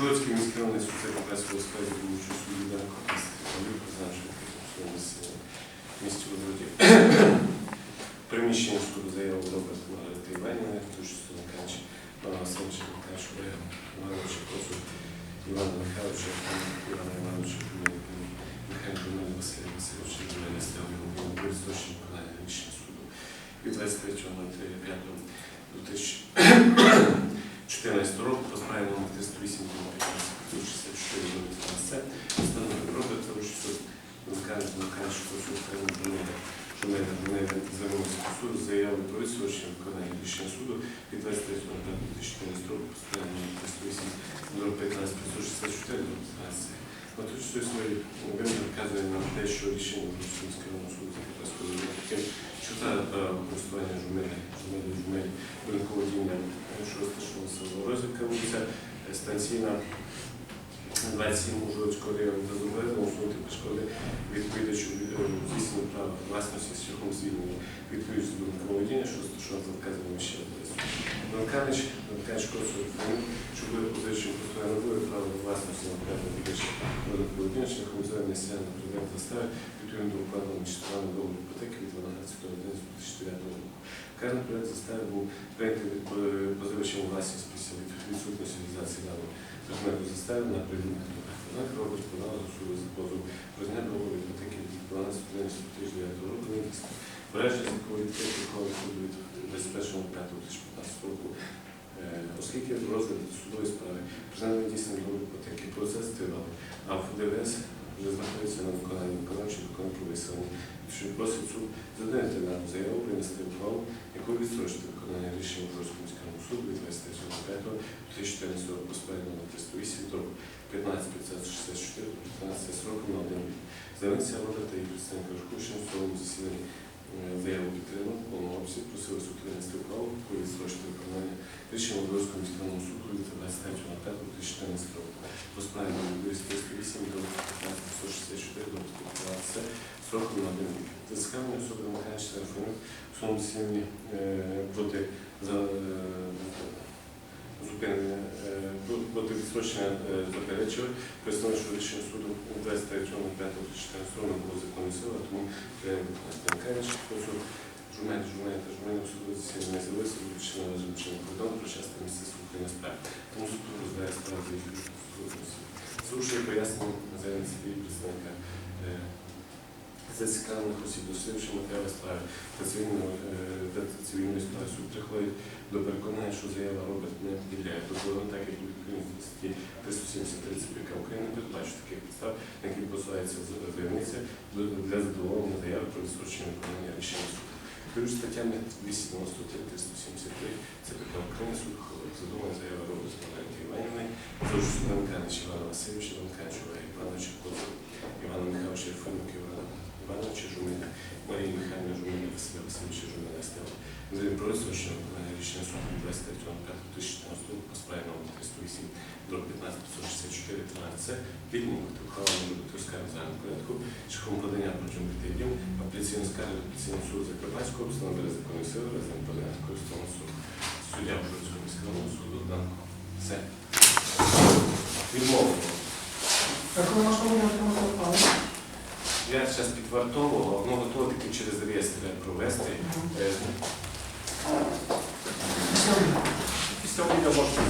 Ужгородський міський районний суд Закарпатського складі Дільничого суду Данко Павлів призначений в місті Ужгороді. Приміщення суду заяву Роберт Маргарита Іванівна, дуже Павла Васильовича Канч, Олега Івановича Косу, Івана Михайловича, Івана 38 564 це встановлення проти того, що скажуть на Канського України що ми звернулися до суду з заявою про висвідчення виконання рішення суду від 23 липня 2014 року постановлення 38 15 564 15 Отож, що сьогодні він вказує нам те, що рішення Українського суду за 15 років, що це е, користування жумелі, жумелі, жумелі, е, станційна 27 Ужгородського району та зобов'язано усунути перешкоди відповідачу від- здійснення права власності шляхом звільнення відповідь до ринководіння, що розташовано за вказаними ще адресою. Ранканич, Ранканич Косов, що буде позичення постійно набує право власності на певне віддачі ринководіння шляхом звернення селян на предмет застави відповідно до укладеного між сторонами договору іпотеки від 12.11.2009 року. Вказаний проект застави був прийнятий е, позивачем власність після відсутності реалізації даного предмету застави на природних дорогах. Однак до суду за позов договору іпотеки від 12.11.2009 року відкритої ухвали суду від 21.05.2015 року, е, оскільки розгляд судової справи признання дійсним договору іпотеки процес тривалий, а в ДВС вже знаходиться на виконанні виконавчого закону про виселення, що просить суд задати на заяву принести ухвалу, якою відстрочити виконання рішення Ужгородського міського суду від 23.05.2014 року по справі номер 308 до 15.564 15 сроком на один рік. Звернеться Роберта і представника Верховщини в своєму засіданні е, заяву підтримав, в повному обсязі просили суд винести ухвалу, якою відстрочити виконання рішення Міського суду від 23.05.2014 року по справі номер 238 до 15.164 до 15 сроком на один рік. Зацікавлені особи Михайлович Серафонюк в своєму засіданні е, проти за е, зупинення е, проти відстрочення е, заперечили, представили, що рішення суду 23.05.2014 року не було законної сили, а тому Михайлович хочу журналі, журналі та журналі не з'явилися, виключно належним чином кордону про місце слухання справ. Тому суд розглядає справу за їх відсутності. Слушає пояснення заявниці і представника е, зацікавлених осіб, дослідивши матеріали справи та цивільної, е, та цивільної справи суд приходить до переконання, що заява Роберт не підляє дозволу, так як до статті 373 ЦПК України не таких підстав, на які посилається заявниця для задоволення заяви про відсрочення виконання Плюс статтями 293 373 ЦПК України суд задоволення заяви Роберт Маргарити Іванівни, за участю Івана Васильовича, Олега Івановича Козова, Івана Михайловича Єрфимовича, Івана Івановича Жумина, Марії Михайлівни Жумина, Василя Васильовича Жумина Стела. Андрій що рішення суду від 23.05.2014 року по справі номер 308 до 15.564 13 відмовити ухвалу може бути оскаржена порядку шляхом подання протягом п'яти днів апеляційної скарги до апеляційного суду Закарпатського набере законної сили разом подання користового суду. Суддя Ужгородського міського суду Данко. Все. Відмовлено. Так ви можете Я зараз підвартовував, воно готове тільки через реєстр провести. Е, Після обіду можна.